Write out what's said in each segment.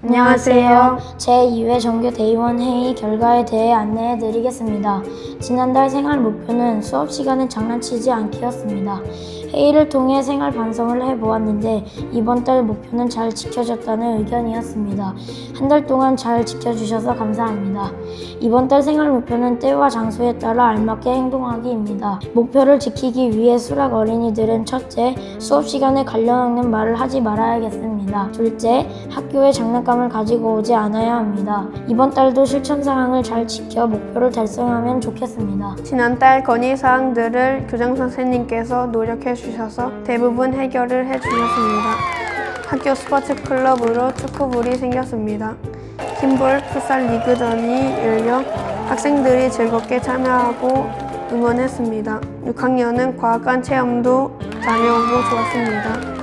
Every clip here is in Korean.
안녕하세요. 제2회 정규 대의원 회의 결과에 대해 안내해 드리겠습니다. 지난달 생활 목표는 수업 시간에 장난치지 않기였습니다. 회의를 통해 생활 반성을 해 보았는데 이번 달 목표는 잘 지켜졌다는 의견이었습니다. 한 달 동안 잘 지켜주셔서 감사합니다. 이번 달 생활 목표는 때와 장소에 따라 알맞게 행동하기입니다. 목표를 지키기 위해 수락 어린이들은 첫째, 수업 시간에 관련 없는 말을 하지 말아야겠습니다. 둘째, 학교에 장난감 을 가지고 오지 않아야 합니다. 이번 달도 실천 사항을 잘 지켜 목표를 달성하면 좋겠습니다. 지난달 건의 사항들을 교장 선생님께서 노력해 주셔서 대부분 해결을 해 주셨습니다. 학교 스포츠 클럽으로 축구부이 생겼습니다. 킴볼 풋살 리그전이 열려 학생들이 즐겁게 참여하고 응원했습니다. 6학년은 과학관 체험도 다녀오고 좋았습니다.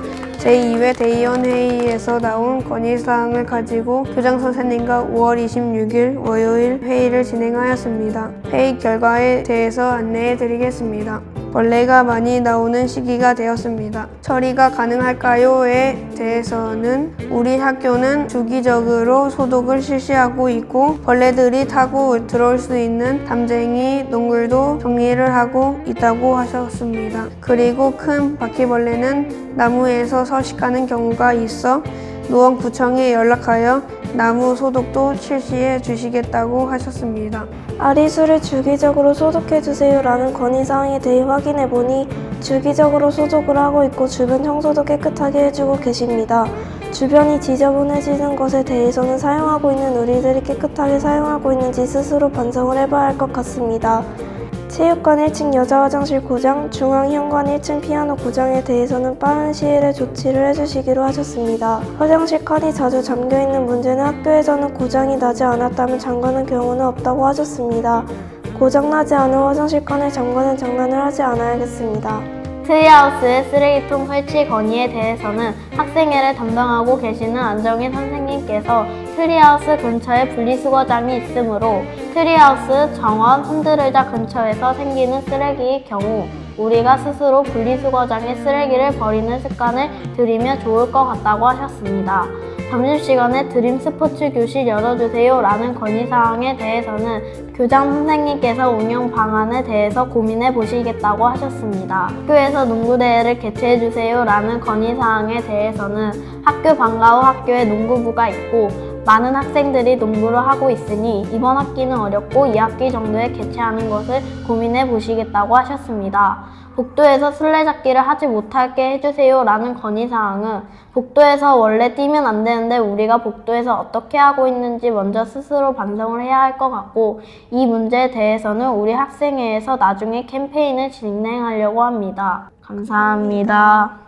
제2회 대의원 회의에서 나온 건의사항을 가지고 교장 선생님과 5월 26일 월요일 회의를 진행하였습니다. 회의 결과에 대해서 안내해 드리겠습니다. 벌레가 많이 나오는 시기가 되었습니다. 처리가 가능할까요?에 대해서는 우리 학교는 주기적으로 소독을 실시하고 있고 벌레들이 타고 들어올 수 있는 담쟁이 농굴도 정리를 하고 있다고 하셨습니다. 그리고 큰 바퀴벌레는 나무에서 서식하는 경우가 있어 노원구청에 연락하여 나무 소독도 실시해 주시겠다고 하셨습니다. 아리수를 주기적으로 소독해주세요 라는 건의사항에 대해 확인해보니 주기적으로 소독을 하고 있고 주변 청소도 깨끗하게 해주고 계십니다. 주변이 지저분해지는 것에 대해서는 사용하고 있는 우리들이 깨끗하게 사용하고 있는지 스스로 반성을 해봐야 할 것 같습니다. 체육관 1층 여자 화장실 고장, 중앙 현관 1층 피아노 고장에 대해서는 빠른 시일에 조치를 해주시기로 하셨습니다. 화장실 칸이 자주 잠겨 있는 문제는 학교에서는 고장이 나지 않았다면 잠가는 경우는 없다고 하셨습니다. 고장나지 않은 화장실 칸을 잠가는 장난을 하지 않아야겠습니다. 트리하우스의 쓰레기통 설치 건의에 대해서는 학생회를 담당하고 계시는 안정희 선생님께서 트리하우스 근처에 분리수거장이 있으므로 트리하우스 정원 흔들의자 근처에서 생기는 쓰레기의 경우 우리가 스스로 분리수거장에 쓰레기를 버리는 습관을 들이면 좋을 것 같다고 하셨습니다. 점심시간에 드림 스포츠 교실 열어주세요 라는 건의사항에 대해서는 교장 선생님께서 운영 방안에 대해서 고민해 보시겠다고 하셨습니다. 학교에서 농구대회를 개최해주세요 라는 건의사항에 대해서는 학교 방과 후 학교에 농구부가 있고 많은 학생들이 농구를 하고 있으니 이번 학기는 어렵고 2학기 정도에 개최하는 것을 고민해 보시겠다고 하셨습니다. 복도에서 술래잡기를 하지 못하게 해주세요 라는 건의사항은 복도에서 원래 뛰면 안 되는데 우리가 복도에서 어떻게 하고 있는지 먼저 스스로 반성을 해야 할 것 같고 이 문제에 대해서는 우리 학생회에서 나중에 캠페인을 진행하려고 합니다. 감사합니다.